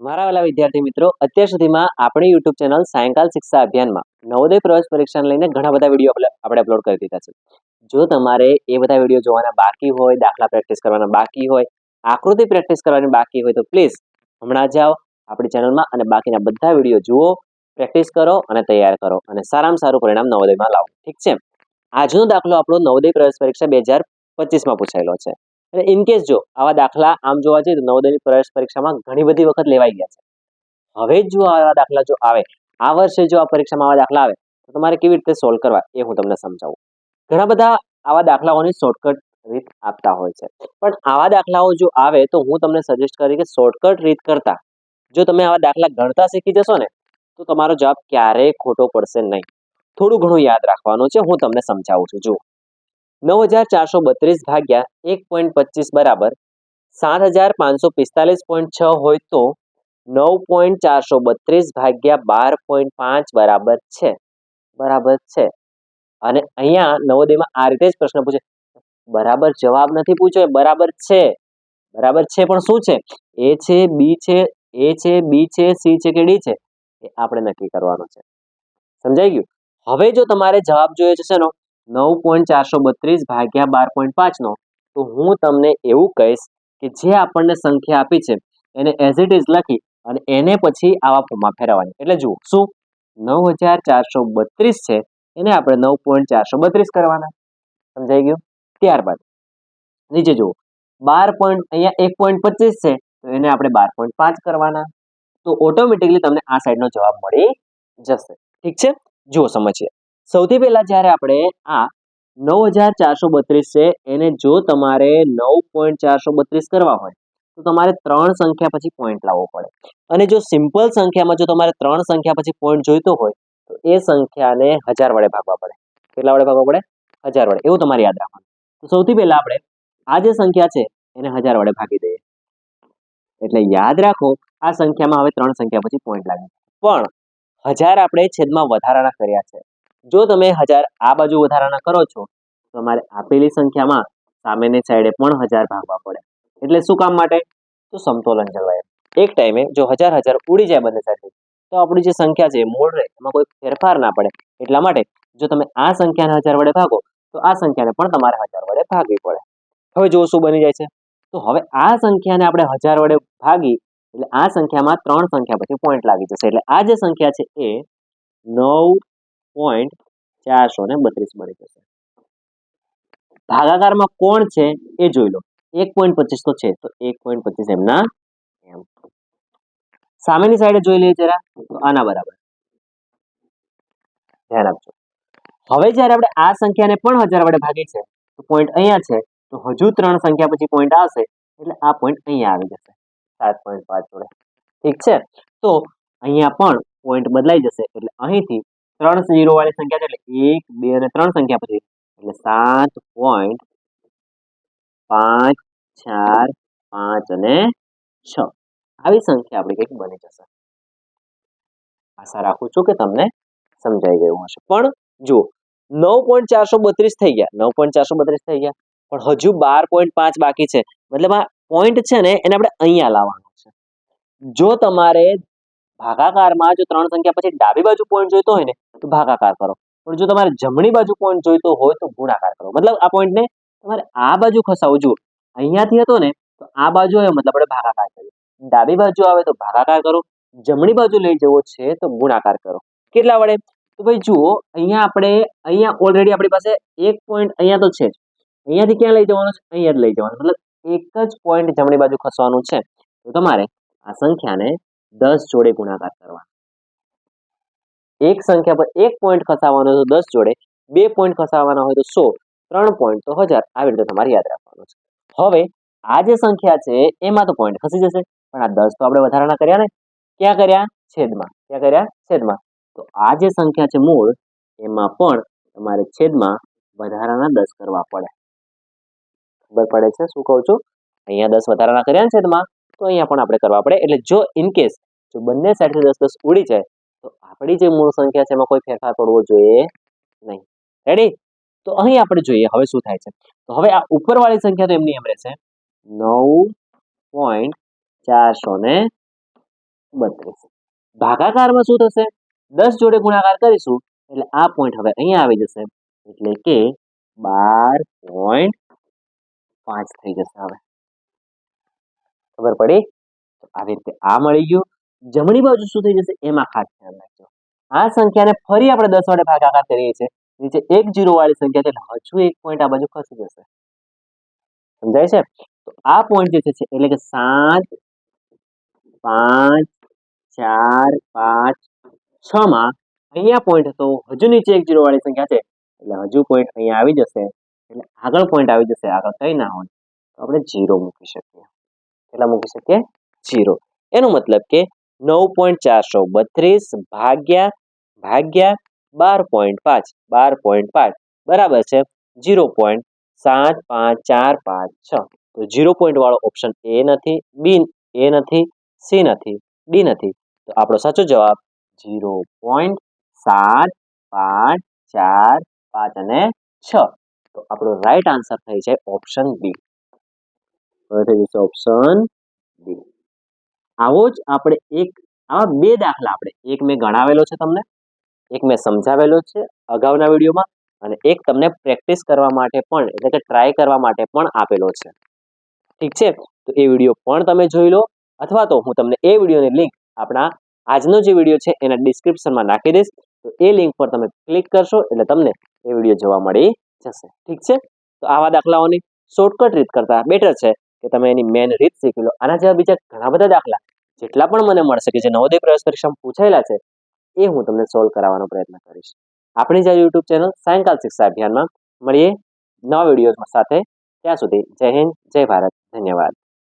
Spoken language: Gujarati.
મારા વાલા વિદ્યાર્થી મિત્રો, અત્યાર સુધીમાં આપણી યુટ્યુબ ચેનલ સાયંકાલ શિક્ષા અભિયાનમાં નવોદય પ્રવેશ પરીક્ષાને લઈને ઘણા બધા વીડિયો આપણે અપલોડ કરી દીધા છે. જો તમારે એ બધા વીડિયો જોવાના બાકી હોય, દાખલા પ્રેક્ટિસ કરવાના બાકી હોય, આકૃતિ પ્રેક્ટિસ કરવાની બાકી હોય, તો પ્લીઝ હમણાં જાઓ આપણી ચેનલમાં અને બાકીના બધા વીડિયો જુઓ, પ્રેક્ટિસ કરો અને તૈયાર કરો અને સારામાં સારું પરિણામ નવોદયમાં લાવો. ઠીક છે? આજનો દાખલો આપણો નવોદય પ્રવેશ પરીક્ષા બે હજાર પચીસમાં પૂછાયેલો છે. અને ઇન કેસ જો આવા દાખલા આમ જોવા જઈએ તો નવોદયની પ્રવેશ પરીક્ષામાં ઘણી બધી વખત લેવાઈ ગયા છે. હવે જો આવા દાખલા જો આવે, આ વર્ષે જો આ પરીક્ષામાં આવા દાખલા આવે, તો તમારે કેવી રીતે સોલ્વ કરવા એ હું તમને સમજાવું. ઘણા બધા આવા દાખલાઓની શોર્ટકટ રીત આપતા હોય છે. પણ આવા દાખલાઓ જો આવે તો હું તમને સજેસ્ટ કરી કે શોર્ટકટ રીત કરતા, જો તમે આવા દાખલા ગણતા શીખી જશો ને, તો તમારો જવાબ ક્યારેય ખોટો પડશે નહીં. થોડું ઘણું યાદ રાખવાનું છે, હું તમને સમજાવું છું. જુઓ. નવ હજાર ચારસો બત્રીસ ભાગ્યા એક પોઈન્ટ પચીસ બરાબર. સાત હજાર પાંચસો પિસ્તાલીસ પોઈન્ટ છ હોય તો નવ પોઈન્ટ ચારસો બત્રીસ ભાગ્યા બાર પોઈન્ટ પાંચ બરાબર છે. બરાબર છે. અને અહીંયા નવોદયમાં આ રીતે જ પ્રશ્ન પૂછે. બરાબર જવાબ નથી પૂછ્યો બરાબર છે. બરાબર છે પણ શું છે? એ છે, બી છે, એ છે, બી છે, સી છે કે ડી છે? એ આપણે નક્કી કરવાનું છે. સમજાઈ ગયું? હવે જો તમારે જવાબ જોઈએ છે શેનો? નવ પોઈન્ટ ચારસો બત્રીસ ભાગ્યા બાર પોઈન્ટ પાંચનો. તો હું તમને એવું કહીશ કે જે આપણને સંખ્યા આપી છે, એને એઝ ઇટ ઇઝ લખી અને એને પછી આવા ફોર્મમાં ફેરવવાની. એટલે જુઓ, શું? નવ હજાર ચારસો બત્રીસ છે, એને આપણે નવ પોઈન્ટ ચારસો બત્રીસ કરવાના. સમજાઈ ગયું? ત્યારબાદ, નીચે જુઓ, બાર પોઈન્ટ, અહીંયા એક પોઈન્ટ પચીસ છે, તો એને આપણે બાર પોઈન્ટ પાંચ કરવાના. તો ઓટોમેટિકલી તમને આ સાઈડનો જવાબ મળી જશે. ઠીક છે? જુઓ, સમજીએ. સૌથી પહેલા જ્યારે આપણે આ નવ હજાર ચારસો બત્રીસ છે, એને જો તમારે નવ પોઈન્ટ ચારસો બત્રીસ કરવા હોય, તો તમારે ત્રણ સંખ્યા પછી પોઈન્ટ લાવવો પડે. અને જો સિમ્પલ સંખ્યામાં જો તમારે ત્રણ સંખ્યા પછી પોઈન્ટ જોઈતો હોય, તો એ સંખ્યાને હજાર વડે ભાગવા પડે. કેટલા વડે ભાગવા પડે? હજાર વડે. એવું તમારે યાદ રાખવાનું. તો સૌથી પહેલા આપણે આ જે સંખ્યા છે, એને હજાર વડે ભાગી દઈએ. એટલે યાદ રાખો, આ સંખ્યામાં હવે ત્રણ સંખ્યા પછી પોઈન્ટ લાગે. પણ હજાર આપણે છેદમાં વધારાના કર્યા છે. જો તમે હજાર આ બાજુ વધારાના કરો છો, તો તમારે આપેલી સંખ્યામાં સામેની સાઈડે પણ હજાર ભાગવા પડે. એટલે શું કામ માટે? તો સમતોલન જળવાય. એક ટાઈમે જો હજાર હજાર ઉડી જાય બંને સાથે, તો આપણી જે સંખ્યા છે મૂળ રહે. એમાં કોઈ ફેરફાર ના પડે. એટલા માટે જો તમે આ સંખ્યાને હજાર વડે ભાગો, તો આ સંખ્યાને પણ તમારે હજાર વડે ભાગવી પડે. હવે જો શું બની જાય છે. તો હવે આ સંખ્યાને આપણે હજાર વડે ભાગી, એટલે આ સંખ્યામાં ત્રણ સંખ્યા પછી પોઈન્ટ લાગી જશે. એટલે આ જે સંખ્યા છે એ નવ પોઈન્ટ ચારસો ને બત્રીસ બની જશે. ભાગાકારમાં કોણ છે એ જોઈ લો. એક પોઈન્ટ પચીસ તો છે તો એક પોઈન્ટ પચીસ એમના એમ. સામેની સાઈડે જોઈ લઈએ જરા. આના બરાબર. ધ્યાન આપજો. હવે જ્યારે આપણે આ સંખ્યાને પણ હજાર વડે ભાગી છે, તો પોઈન્ટ અહીંયા છે. તો હજુ ત્રણ સંખ્યા પછી પોઈન્ટ આવશે, એટલે આ પોઈન્ટ અહીંયા આવી જશે. સાત પોઈન્ટ પાંચ જોડે. ઠીક છે? તો અહીંયા પણ પોઈન્ટ બદલાઈ જશે, એટલે અહીંથી ત્રણ ઝીરો વાળી સંખ્યા છે એટલે એક, બે અને ત્રણ સંખ્યા પછી એટલે સાત પોઈન્ટ પાંચ, ચાર, પાંચ અને છ. આવી સંખ્યા આપણી કંઈક બની જશે. આશા રાખું છું કે તમને સમજાઈ ગયું હશે. પણ જુઓ, નવ પોઈન્ટ ચારસો બત્રીસ થઈ ગયા. નવ પોઈન્ટ ચારસો બત્રીસ થઈ ગયા. પણ હજુ બાર પોઈન્ટ પાંચ બાકી છે. મતલબ આ પોઈન્ટ છે ને એને આપણે અહીંયા લાવવાનો છે. જો તમારે ભાગાકારમાં જો ત્રણ સંખ્યા પછી ડાબી બાજુ પોઈન્ટ જોઈતો હોય ને, તો ભાગાકાર કરો. પણ જો તમારે જમણી બાજુ પોઈન્ટ જોઈતો હોય, તો ગુણાકાર કરો. મતલબ આ પોઈન્ટને તમારે આ બાજુ ખસાવું. જુઓ, અહીંયાથી હતો ને, તો આ બાજુ આવ્યો મતલબ આપણે ભાગાકાર કરીએ. ડાબી બાજુ આવે, તો ભાગાકાર કરો. જમણી બાજુ લઈ જવો છે, તો ગુણાકાર કરો. કેટલા વડે? તો ભાઈ જુઓ, અહીંયા આપણે, અહીંયા ઓલરેડી આપણી પાસે એક પોઈન્ટ અહીંયા તો છે જ. અહીંયાથી ક્યાં લઈ જવાનું છે? અહીંયા જ લઈ જવાનું. મતલબ એક જ પોઈન્ટ જમણી બાજુ ખસવાનું છે. તો તમારે આ સંખ્યાને દસ જોડે ગુણાકાર કરવાનો. એક સંખ્યા પર એક પોઈન્ટ ખસાવવાનો તો દસ જોડે, બે પોઈન્ટ ખસાવવાના હોય તો સો, ત્રણ પોઈન્ટ તો હજાર. આવી રીતે તમારે યાદ રાખવાનું છે. હવે, આ જે સંખ્યા છે, એમાં તો પોઈન્ટ ખસી જશે. પણ આ દસ તો આપણે વધારાના કર્યા ને. ક્યાં કર્યા? છેદમાં. ક્યાં કર્યા? છેદમાં. તો આ જે સંખ્યા છે મૂળ, એમાં પણ તમારે છેદમાં વધારાના દસ કરવા પડે. ખબર પડે છે? શું કહું છું? અહીંયા દસ વધારાના કર્યા ને છેદમાં, તો અહીંયા પણ આપણે કરવા પડે. એટલે જો ઇન કેસ જો બંને સાઈડથી દસ દસ ઉડી જાય, તો આપણી જે મૂળ સંખ્યા છે એમાં કોઈ ફેરફાર પડવો જોઈએ નહીં. રેડી તો અહીં આપણે જોઈએ હવે શું થાય છે. તો હવે આ ઉપરવાળી સંખ્યા તો એમની એમ રહેશે નવ પોઈન્ટ ચારસો ને બત્રીસ. ભાગાકારમાં શું થશે? દસ જોડે ગુણાકાર કરીશું, એટલે આ પોઈન્ટ હવે અહીંયા આવી જશે, એટલે કે બાર પોઈન્ટ પાંચ થઈ જશે હવે. ખબર પડી? તો આવી રીતે આ મળી ગયું. જમણી બાજુ શું થઈ જશે? એમાં ખાસ ધ્યાન રાખજો. આ સંખ્યાને ફરી આપણે દસ વડે ભાગાકાર કરીએ છીએ. નીચે એક જીરો વાળી સંખ્યા છે એટલે હજુ એક પોઈન્ટ આ બાજુ ખસી જશે. સમજાય છે? તો આ પોઈન્ટ જે છે એટલે કે સાત, પાંચ, ચાર, પાંચ, છ માં અહીંયા પોઈન્ટ હતો. હજુ નીચે એક જીરો વાળી સંખ્યા છે. એટલે હજુ પોઈન્ટ અહીંયા આવી જશે. એટલે આગળ પોઈન્ટ આવી જશે. આગળ કઈ ના હોય. તો આપણે જીરો મૂકી શકીએ. કેટલા મૂકી શકીએ? જીરો. એનો મતલબ કે નવ પોઈન્ટ ચારસો બત્રીસ ભાગ્યા ભાગ્યા બાર પોઈન્ટ પાંચ, બાર પોઈન્ટ પાંચ, બરાબર છે જીરો પોઈન્ટ સાત પાંચ ચાર પાંચ છ. તો જીરો પોઈન્ટ વાળો ઓપ્શન એ નથી, બી એ નથી, સી નથી, ડી નથી. તો આપણો સાચો જવાબ જીરો પોઈન્ટ સાત પાંચ ચાર પાંચ અને છ. તો આપણો રાઈટ આન્સર થઈ જાય ઓપ્શન બી. હવે થઈ જશે ઓપ્શન આવો જ આપણે એક આવા બે દાખલા આપણે. એક મેં ગણાવેલો છે તમને, એક મેં સમજાવેલો છે અગાઉના વિડીયોમાં, અને એક તમને પ્રેક્ટિસ કરવા માટે પણ, એટલે કે ટ્રાય કરવા માટે પણ આપેલો છે. ઠીક છે? તો એ વીડિયો પણ તમે જોઈ લો, અથવા તો હું તમને એ વિડીયોની લિંક આપણા આજનો જે વીડિયો છે એના ડિસ્ક્રિપ્શનમાં નાખી દઈશ. તો એ લિંક પર તમે ક્લિક કરશો, એટલે તમને એ વીડિયો જોવા મળી જશે. ઠીક છે? તો આવા દાખલાઓની શોર્ટકટ રીત કરતાં બેટર છે કે તમે એની મેન રીત શીખી લો. આના જેવા બીજા ઘણા બધા દાખલા જેટલા પણ મને મળશે કે જે નવોદય પ્રવેશ પરીક્ષામાં પૂછાયેલા છે, એ હું તમને સોલ્વ કરાવવાનો પ્રયત્ન કરીશ. આપણી જે યુટ્યુબ ચેનલ સાયંકાલ શિક્ષા અભિયાનમાં મળીએ નવા વિડીયોઝમાં સાથે. ત્યાં સુધી જય હિન્દ, જય ભારત. ધન્યવાદ.